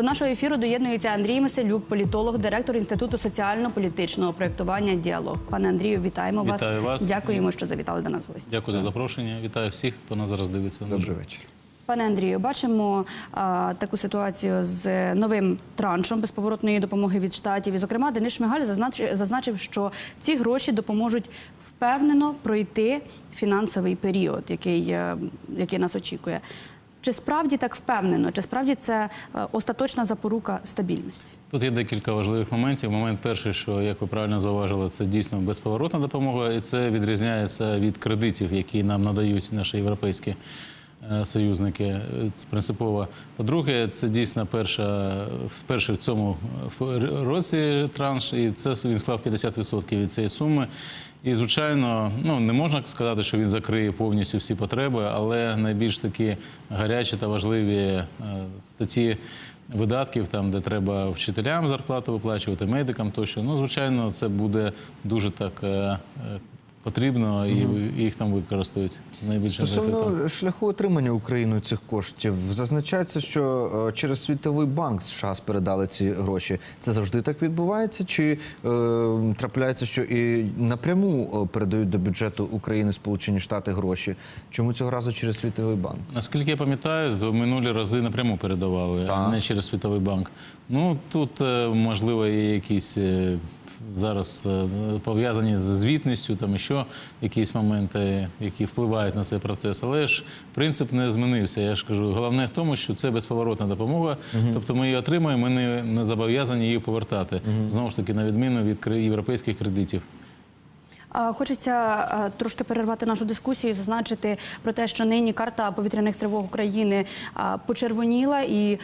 До нашого ефіру доєднується Андрій Меселюк, політолог, директор Інституту соціально-політичного проєктування «Діалог». Пане Андрію, вітаємо вас. Вітаю вас. Дякуємо, що завітали до нас в гості. Дякую за запрошення. Вітаю всіх, хто нас зараз дивиться. Добрий вечір. Пане Андрію, бачимо а, таку ситуацію з новим траншом безповоротної допомоги від штатів. І, зокрема, Денис Шмигаль зазначив, зазначив, що ці гроші допоможуть впевнено пройти фінансовий період, який, е, який нас очікує. Чи справді так впевнено? Чи справді це е, остаточна запорука стабільності? Тут є декілька важливих моментів. Момент перший, що як ви правильно зауважили, це дійсно безповоротна допомога, і це відрізняється від кредитів, які нам надають наші європейські союзники. Це принципово. По-друге, це дійсно перша, перший в цьому е, році транш, і це він склав 50% від цієї суми. І, звичайно, ну не можна сказати, що він закриє повністю всі потреби, але найбільш такі гарячі та важливі е, статті видатків, там де треба вчителям зарплату виплачувати, медикам тощо. Ну, звичайно, це буде дуже так е, е, потрібно, і їх там використають найбільше. Стосовно шляху отримання Україною цих коштів, зазначається, що е, через Світовий банк США передали ці гроші. Це завжди так відбувається? Чи е, трапляється, що і напряму е, передають до бюджету України Сполучені Штати гроші? Чому цього разу через Світовий банк? Наскільки я пам'ятаю, то минулі рази напряму передавали, а не через Світовий банк. Ну тут е, можливо є якісь зараз е, пов'язані з звітністю, там ще якісь моменти, які впливають на цей процес. Але ж принцип не змінився. Я ж кажу, головне в тому, що це безповоротна допомога. Тобто ми її отримаємо, ми не, не зобов'язані її повертати. Знову ж таки, на відміну від європейських кредитів. Хочеться трошки перервати нашу дискусію і зазначити про те, що нині карта повітряних тривог України почервоніла і.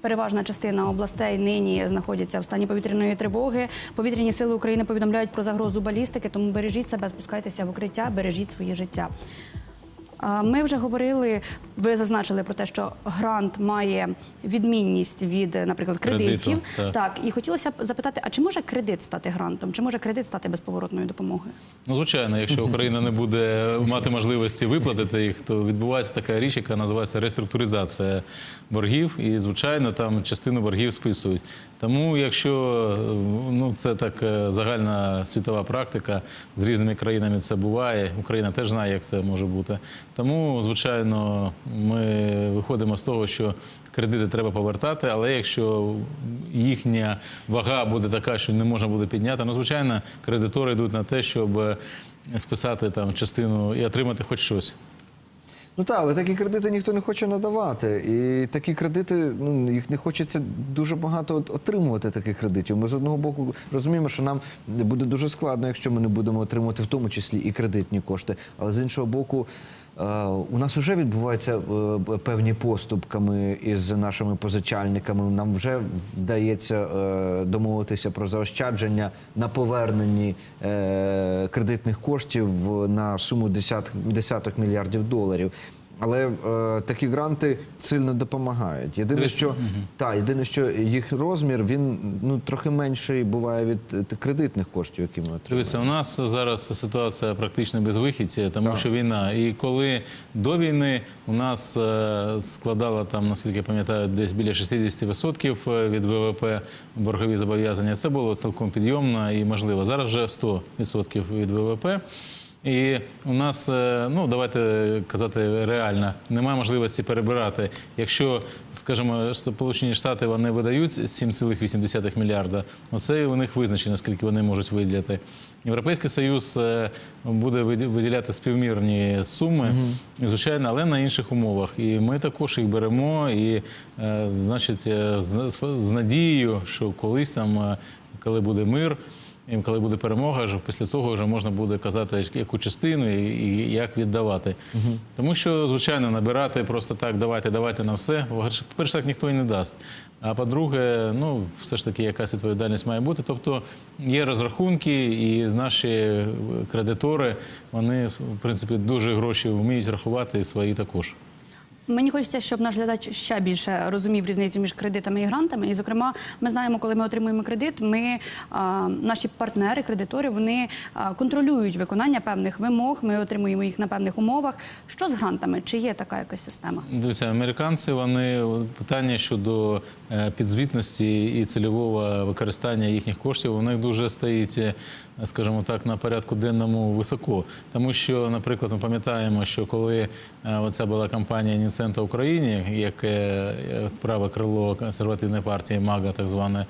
Переважна частина областей нині знаходяться в стані повітряної тривоги. Повітряні сили України повідомляють про загрозу балістики, тому бережіть себе, спускайтеся в укриття, бережіть своє життя. Ми вже говорили, ви зазначили про те, що грант має відмінність від, наприклад, Кредиту, кредитів. так. так, і хотілося б запитати: а чи може кредит стати грантом? Чи може кредит стати безповоротною допомогою? Ну, звичайно, якщо Україна не буде мати можливості виплатити їх, то відбувається така річ, яка називається реструктуризація боргів. І, звичайно, там частину боргів списують. Тому, якщо ну, це так е, загальна світова практика, з різними країнами це буває. Україна теж знає, як це може бути. Тому, звичайно, ми виходимо з того, що кредити треба повертати, але якщо їхня вага буде така, що не можна буде підняти, ну звичайно, кредитори йдуть на те, щоб е, списати там частину і отримати хоч щось. Ну так, але такі кредити ніхто не хоче надавати. І такі кредити, ну їх не хочеться дуже багато отримувати таких кредитів. Ми з одного боку розуміємо, що нам буде дуже складно, якщо ми не будемо отримувати в тому числі і кредитні кошти. Але з іншого боку, у нас вже відбуваються е, певні поступками із нашими позичальниками. Нам вже вдається е, домовитися про заощадження на поверненні е, кредитних коштів на суму десят, десяток мільярдів доларів. Але е, такі гранти сильно допомагають. Єдине, Дивись, що та єдине, що їх розмір він ну трохи менший буває від е, кредитних коштів, які ми отримуємо. Дивіться, у нас зараз ситуація практично безвихідця, тому що війна. І коли до війни у нас е, складала там, наскільки я пам'ятаю, десь біля 60% від ВВП боргові зобов'язання, це було цілком підйомно і можливо. Зараз вже 100% від ВВП. І у нас, е, ну давайте казати реально, немає можливості перебирати. Якщо, скажімо, Сполучені Штати вони видають 7,8 мільярда, ну це у них визначено, скільки вони можуть виділяти. Європейський Союз е, буде виділяти співмірні суми, і, звичайно, але на інших умовах. І ми також їх беремо, і, е, значить, з, надією, що колись там, коли буде мир. І коли буде перемога, вже після цього вже можна буде казати, яку частину і, як віддавати. Тому що, звичайно, набирати просто так, давайте, давайте на все. По-перше, так ніхто і не дасть. А по-друге, ну все ж таки якась відповідальність має бути. Тобто є розрахунки, і наші кредитори, вони в принципі дуже гроші вміють рахувати і свої також. Мені хочеться, щоб наш глядач ще більше розумів різницю між кредитами і грантами. І, зокрема, ми знаємо, коли ми отримуємо кредит, ми наші партнери, кредитори, вони контролюють виконання певних вимог. Ми отримуємо їх на певних умовах. Що з грантами? Чи є така якась система? Дивіться, американці вони питання щодо е, підзвітності і цільового використання їхніх коштів них дуже стоїть, е, скажімо так, на порядку денному високо. Тому що, наприклад, ми пам'ятаємо, що коли е, оця була кампанія Ніцента Україні, як е, праве крило консервативної партії МАГА, так зване,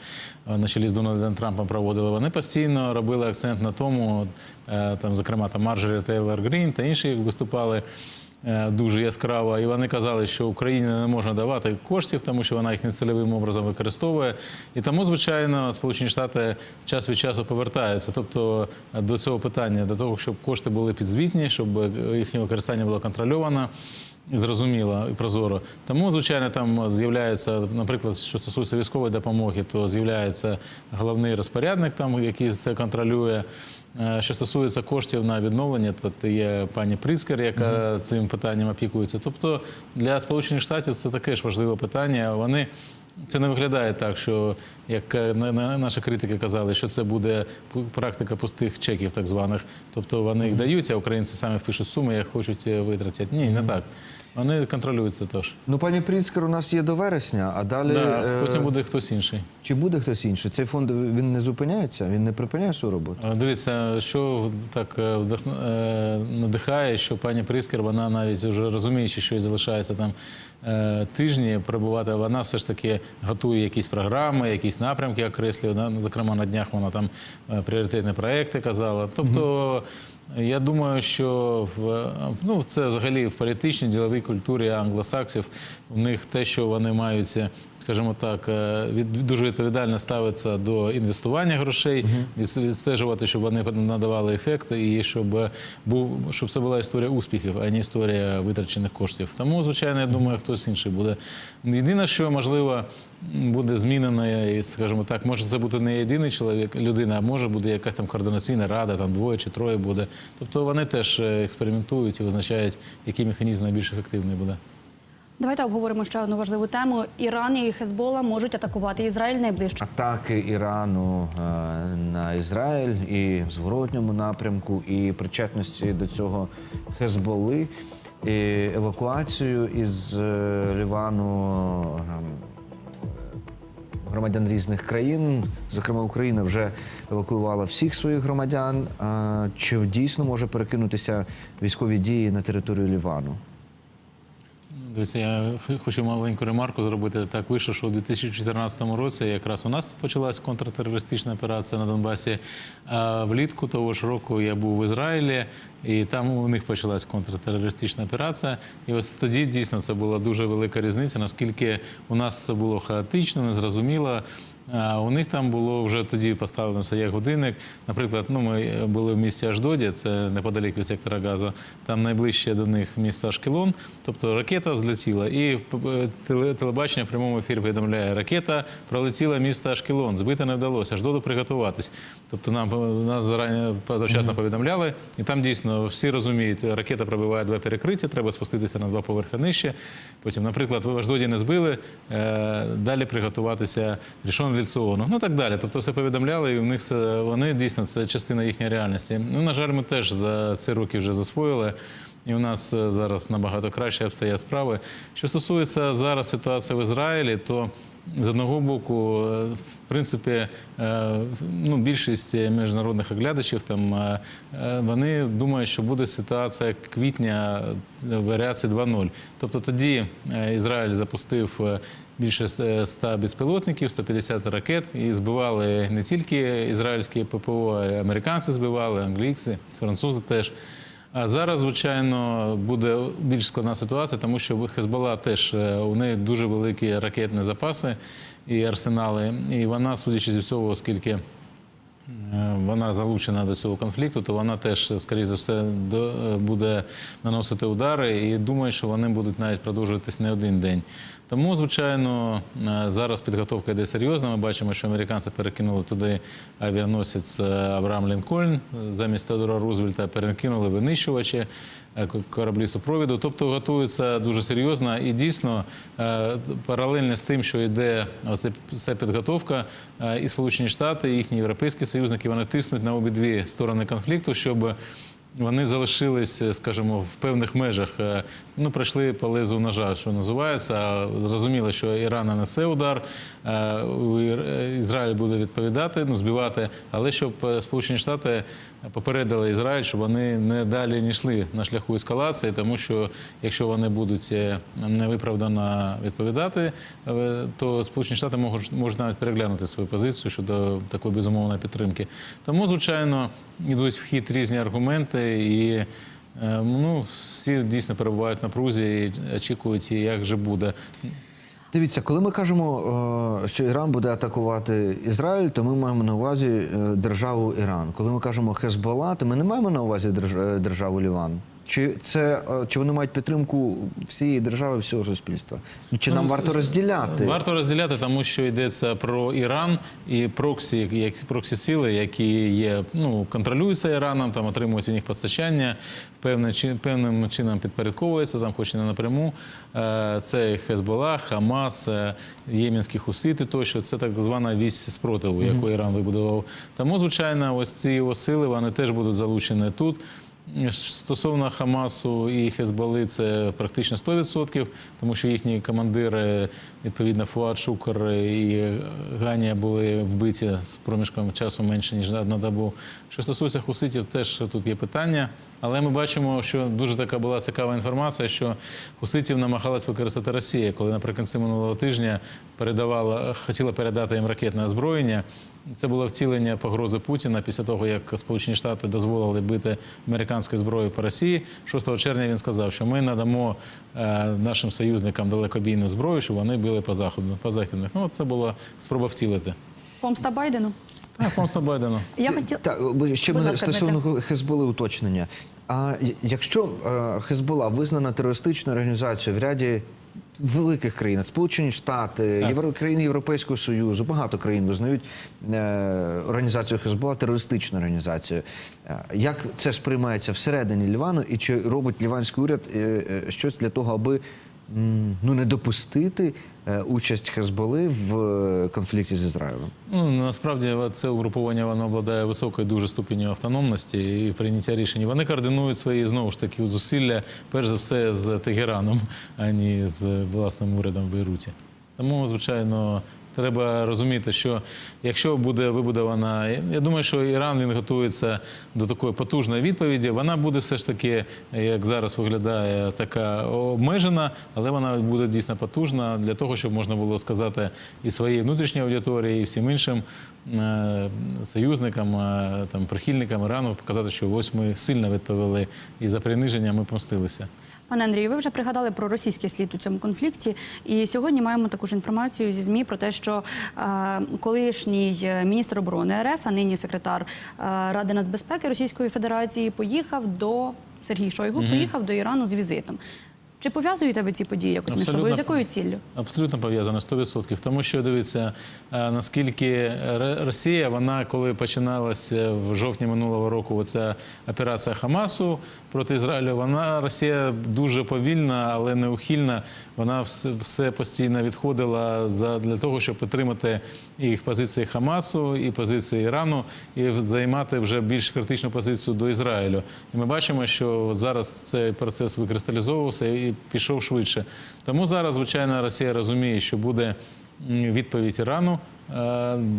е, на чолі з Дональдом Трампом проводили, вони постійно робили акцент на тому, е, там, зокрема, там Марджорі Тейлор Грін та інші виступали дуже яскраво. І вони казали, що Україні не можна давати коштів, тому що вона їх нецільовим образом використовує. І тому, звичайно, Сполучені Штати час від часу повертаються. Тобто до цього питання, до того, щоб кошти були підзвітні, щоб їхнє використання було контрольовано. Зрозуміло і прозоро. Тому, звичайно, там з'являється, наприклад, що стосується військової допомоги, то з'являється головний розпорядник, там, який це контролює. Е, Що стосується коштів на відновлення, то є пані Пріскер, яка цим питанням опікується. Тобто для Сполучених Штатів це таке ж важливе питання. Вони це не виглядає так, що як на- на- наші критики казали, що це буде практика пустих чеків, так званих. Тобто вони їх дають, а українці самі впишуть суми, як хочуть е, витратять. Ні, не так. Вони контролюють це теж. Ну, пані Пріцкер у нас є до вересня, а далі Да, е, потім буде хтось інший. чи буде хтось інший? Цей фонд він не зупиняється, він не припиняє свою роботу. А, Дивіться, що так е, е, надихає, що пані Пріскер, вона навіть вже розуміючи, що їй залишається там е, тижні перебувати, вона все ж таки готує якісь програми, якісь напрямки окреслює. На- Зокрема, на днях вона там е, пріоритетні проекти казала. Тобто. Я думаю, що в ну це взагалі в політичній діловій культурі англосаксів. У них те, що вони мають, скажімо так, е, від дуже відповідально ставиться до інвестування грошей, від- відстежувати, щоб вони надавали ефект, і щоб був щоб це була історія успіхів, а не історія витрачених коштів. Тому, звичайно, я думаю, хтось інший буде. Єдине, що можливо буде змінено, і, скажімо так, може це бути не єдиний чоловік, людина, а може буде якась там координаційна рада, там двоє чи троє буде. Тобто вони теж е, експериментують і визначають, який механізм найбільш ефективний буде. Давайте обговоримо ще одну важливу тему. Іран і Хезбола можуть атакувати Ізраїль найближче. Атаки Ірану е, на Ізраїль і в зворотньому напрямку, і причетності до цього Хезболи, і евакуацію із е, Лівану. е, Громадян різних країн, зокрема Україна вже евакуювала всіх своїх громадян. Чи дійсно може перекинутися військові дії на територію Лівану? Дивіться, я хочу маленьку ремарку зробити. Так вийшло, що у 2014 році якраз у нас почалась контртерористична операція на Донбасі. А влітку того ж року я був в Ізраїлі, і там у них почалась контртерористична операція. І ось тоді дійсно це була дуже велика різниця, наскільки у нас це було хаотично, незрозуміло. А у них там було вже тоді поставлено як годинник. Наприклад, ну ми були в місті Аждоді, це неподалік від сектора газу. Там найближче до них місто Ашкелон. Тобто ракета взлетіла, і е, телебачення в прямому ефірі повідомляє, ракета пролетіла місто Ашкелон, збити не вдалося, Аждоду приготуватись. Тобто нам нас зарані завчасно повідомляли, і там дійсно всі розуміють, ракета пробиває два перекриття, треба спуститися на два поверхи нижче. Потім, наприклад, в Аждоді не збили, е, далі приготуватися рішон Вільціону. Ну так далі. Тобто все повідомляли, і в них вони дійсно це частина їхньої реальності. Ну, на жаль, ми теж за ці роки вже засвоїли. І у нас е, зараз набагато краще обстоять справи. Що стосується зараз ситуації в Ізраїлі, то з одного боку, е, в принципі, е, ну, більшість міжнародних оглядачів там вони думають, що буде ситуація квітня варіації 2.0. Тобто тоді Ізраїль запустив більше е, 100 безпілотників, 150 ракет, і збивали не тільки ізраїльські ППО, а й американці збивали, англійці, французи теж. А зараз, звичайно, буде більш складна ситуація, тому що Хезбала теж е, у неї дуже великі ракетні запаси і арсенали. І вона, судячи зі всього, оскільки е, вона залучена до цього конфлікту, то вона теж, скоріше за все, до- е, буде наносити удари і думаю, що вони будуть навіть продовжуватись не один день. Тому, звичайно, е, зараз підготовка йде серйозна. Ми бачимо, що американці перекинули туди авіаносець е, Авраам Лінкольн е, замість Теодора Рузвельта, перекинули винищувачі, е, кораблі супровіду. Тобто готується дуже серйозно і дійсно е, паралельно з тим, що йде оце ця підготовка, е, і Сполучені Штати, і їхні європейські союзники вони тиснуть на обидві сторони конфлікту, щоб вони залишились, е, скажімо, в певних межах. е, Ну, пройшли по лезу ножа, що називається. Зрозуміло, що Іран нанесе удар, е, Ізраїль буде відповідати, ну, збивати, але щоб Сполучені Штати попередили Ізраїль, щоб вони не далі не йшли на шляху ескалації, тому що якщо вони будуть е, невиправдано відповідати, е, то Сполучені Штати можуть, можуть навіть переглянути свою позицію щодо такої безумовної підтримки. Тому, звичайно, йдуть в хід різні аргументи і. е, Ну, всі дійсно перебувають на прузі і очікують, як же буде. Дивіться, коли ми кажемо, е, що Іран буде атакувати Ізраїль, то ми маємо на увазі е, державу Іран. Коли ми кажемо Хезбола, то ми не маємо на увазі е, державу Ліван. Чи це е, чи вони мають підтримку всієї держави, всього суспільства? Ну, Чи нам Ну, варто розділяти? Варто розділяти, тому що йдеться про Іран і проксі, як проксі сили, які є, ну, контролюються Іраном, там отримують у них постачання, певним, чи- певним чином підпорядковується, там, хоч і не напряму. Е, Це Хезбола, Хамас, е, ємінські хусити тощо. Це так звана вісь спротиву, яку Іран вибудував. Тому, звичайно, ось ці його сили вони теж будуть залучені тут. Стосовно Хамасу і Хезбали, це практично 100%, тому що їхні командири, відповідно, Фуад Шукар і Ганія були вбиті з проміжком часу менше, ніж на одну добу. Що стосується хуситів, теж тут є питання. Але ми бачимо, що дуже така була цікава інформація, що хуситів намагалась використати Росія, коли наприкінці минулого тижня передавала, хотіла передати їм ракетне озброєння. Це було втілення погрози Путіна після того, як Сполучені Штати дозволили бити американську зброю по Росії. 6 червня він сказав, що ми надамо е, нашим союзникам далекобійну зброю, щоб вони били по заходу, по західних. Ну, це була спроба втілити. Помста Байдену. Так, помста Байдену. Я хотіла. Так, бо ще Будь мене ласка, стосовно Хезболи уточнення. А якщо е, Хезбола визнана терористичною організацією в ряді великих країн, Сполучені Штати, Євро, країни Європейського Союзу, багато країн визнають е, організацію Хезбола терористичною організацією. Е, Як це сприймається всередині Лівану, і чи робить ліванський уряд е, е, щось для того, аби ну не допустити е, участь Хезболи в е, конфлікті з Ізраїлем? Ну, насправді це угруповання воно обладає високою дуже ступінню автономності і прийняття рішень. Вони координують свої знову ж таки зусилля, перш за все, з Тегераном, а не з власним урядом в Бейруті. Тому, звичайно, треба розуміти, що якщо буде вибудована, я думаю, що Іран він готується до такої потужної відповіді. Вона буде все ж таки, як зараз виглядає, така обмежена, але вона буде дійсно потужна для того, щоб можна було сказати і своїй внутрішній аудиторії, і всім іншим е, союзникам, е, там прихильникам Ірану показати, що ось ми сильно відповіли і за приниження ми помстилися. Пане Андрію, ви вже пригадали про російський слід у цьому конфлікті. І сьогодні маємо таку ж інформацію зі ЗМІ про те, що е, колишній е, міністр оборони РФ, а нині секретар е, Ради нацбезпеки Російської Федерації, поїхав до Сергій Шойгу, поїхав до Ірану з візитом. Чи пов'язуєте ви ці події якось між собою? З якою ціллю? Абсолютно пов'язано 100%. Тому що дивіться, е, наскільки Росія, вона коли починалася в жовтні минулого року, оця операція Хамасу проти Ізраїлю, вона Росія дуже повільна, але неухильна. Вона все, все постійно відходила за для того, щоб підтримати їх позиції Хамасу і позиції Ірану, і займати вже більш критичну позицію до Ізраїлю. І ми бачимо, що зараз цей процес викристалізовувався і пішов швидше. Тому зараз, звичайно, Росія розуміє, що буде відповідь Ірану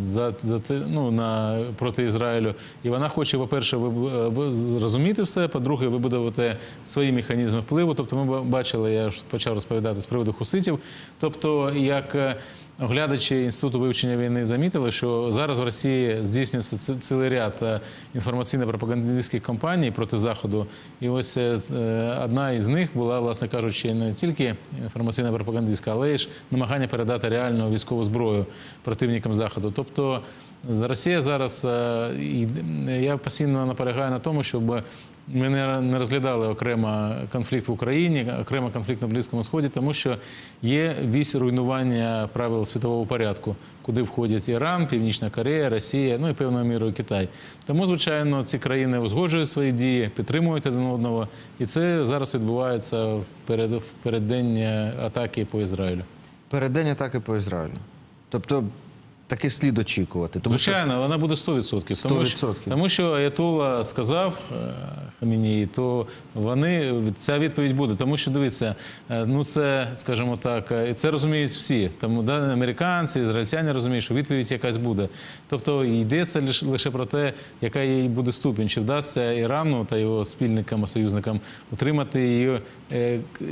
за, за ну, на, проти Ізраїлю. І вона хоче, по-перше, зрозуміти все, по-друге, вибудувати свої механізми впливу. Тобто, ми бачили, я почав розповідати з приводу хуситів. Тобто, як е, оглядачі інституту вивчення війни замітили, що зараз в Росії здійснюється цілий ряд е, інформаційно-пропагандистських кампаній проти заходу. І ось е, е, одна із них була, власне кажучи, не тільки інформаційно-пропагандистська, але й ж намагання передати реальну військову зброю противникам заходу. Тобто Росія зараз е, я постійно наполягаю на тому, щоб ми не розглядали окремо конфлікт в Україні, окремо конфлікт на Близькому Сході, тому що є вісь руйнування правил світового порядку, куди входять Іран, Північна Корея, Росія, ну і певною мірою Китай. Тому, звичайно, ці країни узгоджують свої дії, підтримують один одного, і це зараз відбувається в перед переддень е, атаки по Ізраїлю. Переддень атаки по Ізраїлю. Тобто таки слід очікувати. Тому що Звичайно, вона буде 100%. Тому що, 100%. тому що Аятолла сказав е, Хамінії, то вони ця відповідь буде. Тому що дивіться, е, ну це, скажімо так, е, і це розуміють всі. Тому да, американці, ізраїльтяни розуміють, що відповідь якась буде. Тобто йдеться лише, лише про те, яка їй буде ступінь, чи вдасться Ірану та його спільникам, союзникам утримати її,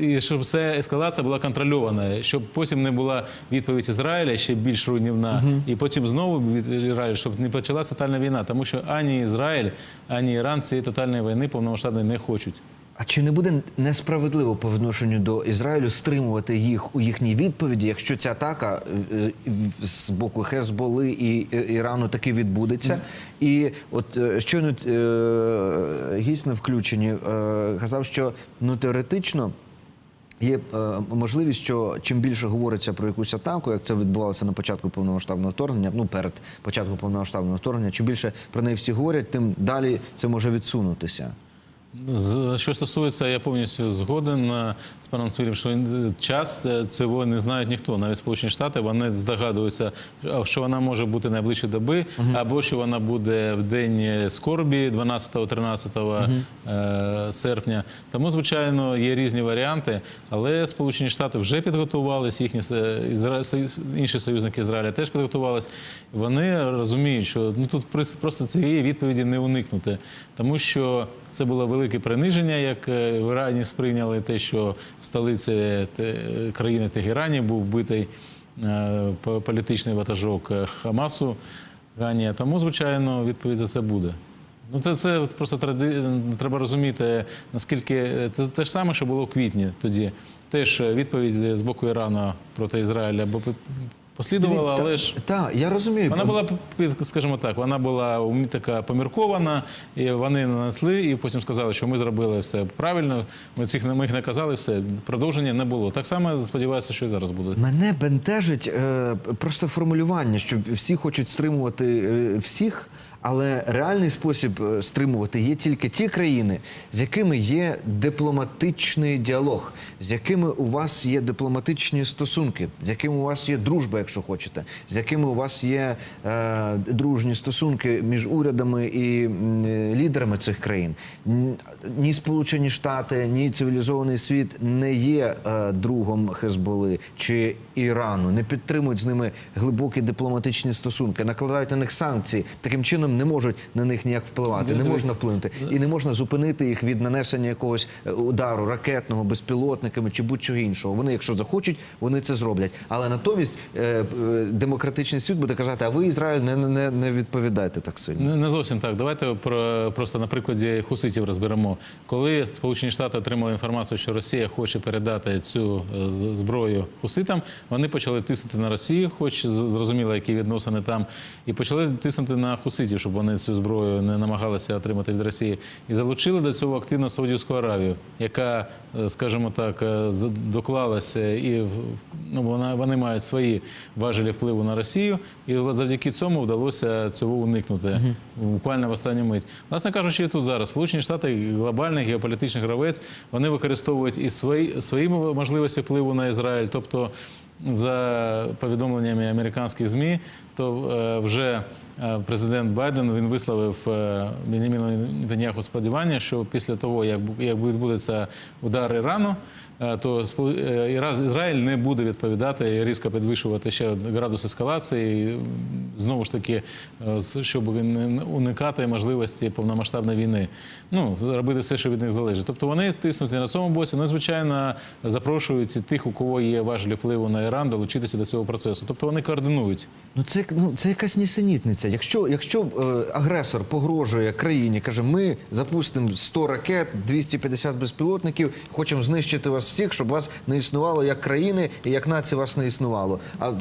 і щоб ця ескалація була контрольована, щоб потім не була відповідь Ізраїля ще більш руйнівна, і потім знову від щоб не почалася тотальна війна, тому що ані Ізраїль, ані Іран цієї тотальної війни повномасштабної не хочуть. А чи не буде несправедливо по відношенню до Ізраїлю стримувати їх у їхній відповіді, якщо ця атака е, з боку Хезболи і е, Ірану таки відбудеться? І от е, щойно гість на включенні е, казав, що ну теоретично. Є е, можливість, що чим більше говориться про якусь атаку, як це відбувалося на початку повномасштабного вторгнення, ну перед початком повномасштабного вторгнення, чим більше про неї всі говорять, тим далі це може відсунутися. Що стосується, я повністю згоден е, з паном Свирем, що е, час е, цього не знають ніхто. Навіть Сполучені Штати вони здогадуються, що вона може бути найближчі доби, або що вона буде в день скорбі 12-13 е, серпня. Тому, звичайно, є різні варіанти, але Сполучені Штати вже підготувалися, їхні інші союзники Ізраїля теж підготувалися. Вони розуміють, що ну тут просто цієї відповіді не уникнути, тому що це було велике приниження, як е, в Ірані сприйняли те, що в столиці країни Тегерані був вбитий е, політичний ватажок Хамасу Ганія. Тому, звичайно, відповідь за це буде. Ну, це, це просто тради... треба розуміти, наскільки це те ж саме, що було в квітні тоді. Теж е, відповідь з боку Ірану проти Ізраїля бо послідувала, Та- але ж. та я розумію. Вона була, скажімо так, вона була така поміркована, і вони нанесли, і потім сказали, що ми зробили все правильно. Ми цих ми їх наказали, все продовження не було. Так само сподіваюся, що і зараз буде. Мене бентежить е, просто формулювання, що всі хочуть стримувати е, всіх, але реальний спосіб е, стримувати є тільки ті країни, з якими є дипломатичний діалог, з якими у вас є дипломатичні стосунки, з якими у вас є дружба, якщо хочете, з якими у вас є е, дружні стосунки між урядами і е, лідерами цих країн. Ні Сполучені Штати, ні цивілізований світ не є е, другом Хезболи чи Ірану, не підтримують з ними глибокі дипломатичні стосунки, накладають на них санкції. Таким чином не можуть на них ніяк впливати, не можна вплинути і не можна зупинити їх від нанесення якогось е, удару ракетного, безпілотниками чи будь-чого іншого. Вони, якщо захочуть, вони це зроблять. Але натомість е, е, демократичний світ буде казати: а ви Ізраїль не, не, не відповідайте так сильно. Не, не зовсім так. Давайте про просто на прикладі хуситів розберемо. Коли Сполучені Штати отримали інформацію, що Росія хоче передати цю зброю хуситам, вони почали тиснути на Росію, хоч зрозуміло, які відносини там, і почали тиснути на хуситів, щоб вони цю зброю не намагалися отримати від Росії, і залучили до цього активно Саудівську Аравію, яка, е, скажімо так, е, доклалася і ну, вона вони мають свої важелі впливу на Росію, і завдяки цьому вдалося цього уникнути буквально в останню мить. Власне кажучи, і тут зараз Сполучені Штати, глобальний геополітичний гравець, вони використовують і свої, свої можливості впливу на Ізраїль, тобто. За повідомленнями американських змі, то е, вже е, президент Байден він висловив е, Беніміну Нетаньяху сподівання, що після того, як відбудеться удар Ірану, то Ізраїль не буде відповідати і різко підвищувати ще градус ескалації. І, Знову ж таки, щоб уникати можливості повномасштабної війни. Ну, робити все, що від них залежить. Тобто вони тиснуть на цьому боці. Ну, звичайно, запрошують тих, у кого є важелі впливу на Іран долучитися до цього процесу. Тобто вони координують. Ну це ну це якась нісенітниця. Якщо якщо е, агресор погрожує країні, каже, ми запустимо 100 ракет, 250 безпілотників, хочемо знищити вас всіх, щоб вас не існувало як країни і як нації вас не існувало. А е,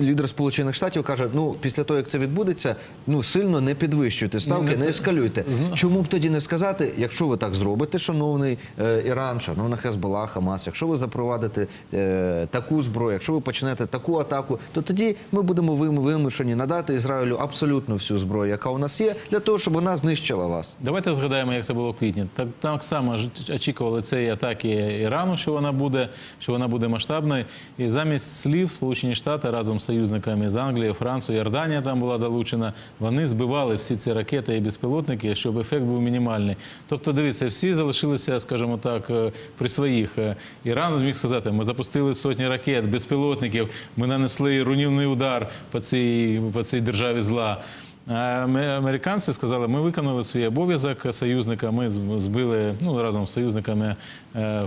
лідер Сполучених Штатів каже: ну після того як це відбудеться, ну сильно не підвищуйте ставки, не не те- ескалюйте. Зна- Чому б тоді не сказати, якщо ви так зробите, шановний е, Іран, шановна Хезбола, Хамас, якщо ви запровадите е, таку зброю, якщо ви почнете таку атаку, то тоді ми будемо вим- вимушені надати Ізраїлю абсолютно всю зброю, яка у нас є, для того, щоб вона знищила вас. Давайте згадаємо, як це було в квітні. Так так само очікували цієї атаки Ірану, що вона буде, що вона буде масштабною. І замість слів Сполучені Штати разом з союзниками з Англії, Францією, Йорданія там була долучена. Вони збивали всі ці ракети і безпілотники, щоб ефект був мінімальний. Тобто, дивіться, всі залишилися, скажімо так, е, при своїх. Е, Іран зміг сказати, ми запустили сотні ракет, безпілотників, ми нанесли руйнівний удар по цій, по цій державі зла. Американці сказали, ми виконали свій обов'язок союзника. Ми збили ну разом з союзниками е,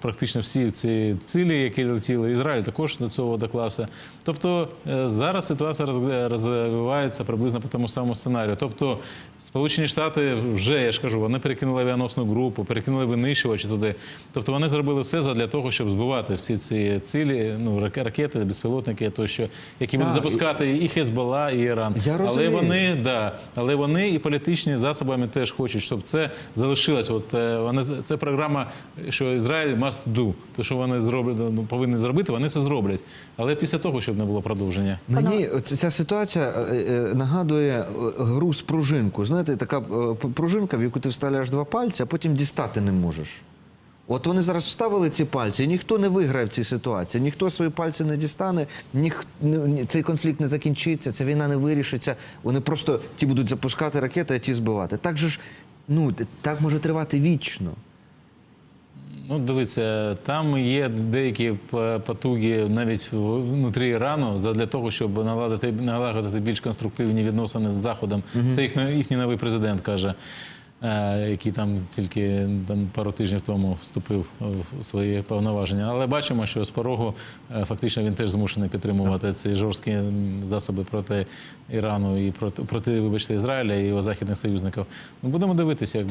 практично всі ці цілі, які летіли. Ізраїль також до цього доклався. Тобто е, зараз ситуація розвивається приблизно по тому самому сценарію. Тобто, Сполучені Штати вже я ж кажу, вони перекинули авіаносну групу, перекинули винищувачі туди. Тобто вони зробили все для того, щоб збивати всі ці цілі, ну раке- ракети, безпілотники, тощо, які будуть запускати і Хезбола, і Іран. Я Але розумію. Вони, да, але вони і політичні засобами теж хочуть, щоб це залишилось. От е, вони з- це програма, що Ізраїль must do. То, що вони зроблять, ну, повинні зробити, вони це зроблять. Але після того, щоб не було продовження. Мені ця ситуація е, е, нагадує гру з пружинку. Знаєте, така пружинка, в яку ти вставляєш два пальці, а потім дістати не можеш. От вони зараз вставили ці пальці, і ніхто не виграє в цій ситуації, ніхто свої пальці не дістане, ніх, ні- ні- цей конфлікт не закінчиться, ця війна не вирішиться. Вони просто ті будуть запускати ракети, а ті збивати. Так же ж, ну так може тривати вічно. Ну, дивіться, там є деякі потуги навіть внутрі Ірану для того, щоб наладити, налагодити більш конструктивні відносини з Заходом. Це їхній, їхній новий президент каже, який там тільки там, пару тижнів тому вступив в свої повноваження. Але бачимо, що з порогу е, фактично він теж змушений підтримувати ці жорсткі засоби проти Ірану і проти, проти вибачте, Ізраїля і його західних союзників. Ну, будемо дивитися, як